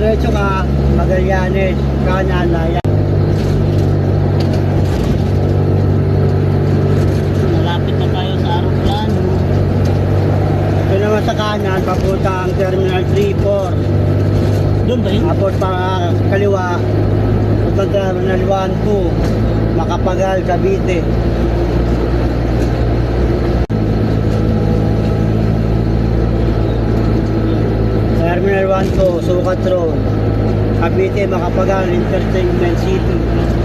diretso ka, Magallanes, kanan, layan. Malapit na tayo sa aeroplan. Ito naman sa kanan, papuntang Terminal 3-4. Doon ba yun? Tapos para kaliwa, papuntang Terminal 1-2, Makapagal, Cavite. Terminal 1-2, Sukat Road. Cavite, Makapagal, Entertainment City.